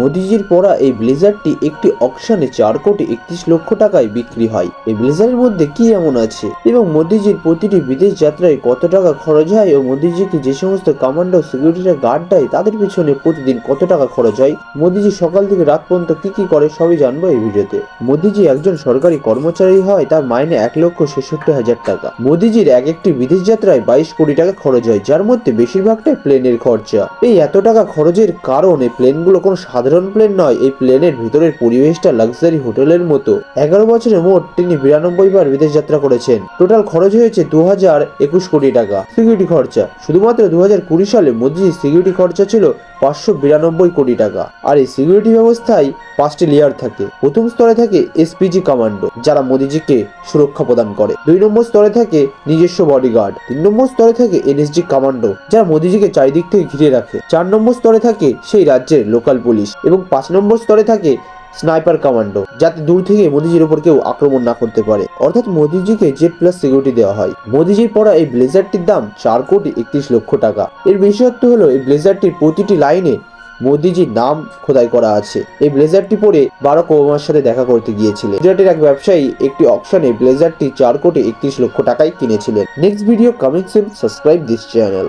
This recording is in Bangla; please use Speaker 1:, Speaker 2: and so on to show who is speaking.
Speaker 1: মোদিজির পরা এই ব্লেজারটি একটি অকশনে চার কোটি একত্রিশ লক্ষ টাকায় বিক্রি হয়। এই ব্লেজারের মধ্যে কি এমন আছে? এবং মোদিজির প্রতিটি বিদেশ যাত্রায় কত টাকা খরচ হয় ও মোদিজিকে যে সমস্ত কমান্ডো সিকিউরিটিরা গার্ড দেয়, তাদের পিছনে প্রতিদিন কত টাকা খরচ হয়? মোদিজি সকাল থেকে রাত পর্যন্ত কি কি করে সবই জানব এই ভিডিওতে। মোদিজি একজন সরকারি কর্মচারী হয়, তার মাইনে এক লক্ষ ছেষট্টি হাজার টাকা। মোদিজির এক একটি বিদেশ যাত্রায় বাইশ কোটি টাকা খরচ হয়, যার মধ্যে বেশিরভাগটাই প্লেনের খরচা। এই এত টাকা খরচের কারণে প্লেনগুলো কোনো সাধারণ প্লেন নয়, এই প্লেনের ভিতরের পরিবেশটা লাক্সারি হোটেলের মতো। এগারো বছরে মোট তিনি বিরানব্বই বার বিদেশ যাত্রা করেছেন। টোটাল খরচ হয়েছে দু হাজার একুশ কোটি টাকা। সিকিউরিটি খরচা। শুধুমাত্র দু হাজার কুড়ি সালে মোদিজির সিকিউরিটি খরচা ছিল পাঁচশো বিরানব্বই কোটি টাকা। আর এই সিকিউরিটি ব্যবস্থায় পাঁচটি লেয়ার থাকে। প্রথম স্তরে থাকে এসপিজি কমান্ডো যারা মোদিজিকে সুরক্ষা প্রদান করে। দুই নম্বর স্তরে থাকে নিজস্ব বডিগার্ড তিন নম্বর স্তরে থাকে এনএসজি কমান্ডো যারা মোদিজিকে চারিদিক থেকে ঘিরে রাখে। চার নম্বর স্তরে থাকে সেই রাজ্যের লোকাল পুলিশ এবং পাঁচ নম্বর স্তরে থাকে স্নাইপার কমান্ডো, যাতে দূর থেকে মোদিজির উপর কেউ আক্রমণ না করতে পারে। অর্থাৎ মোদিজিকে জেড প্লাস সিকিউরিটি দেওয়া হয়। মোদিজির পরা এই ব্লেজারটির দাম চার কোটি একত্রিশ লক্ষ টাকা। এর বিশেষত্ব হলো, এই ব্লেজারটির প্রতিটি লাইনে মোদিজির নাম খোদাই করা আছে। এই ব্লেজারটি পরে বারাক ওবামার সাথে দেখা করতে গিয়েছিলেন। গুজরাটের এক ব্যবসায়ী একটি অকশনে ব্লেজারটি চার কোটি একত্রিশ লক্ষ টাকায় কিনেছিলেন। Next video coming soon, subscribe this channel.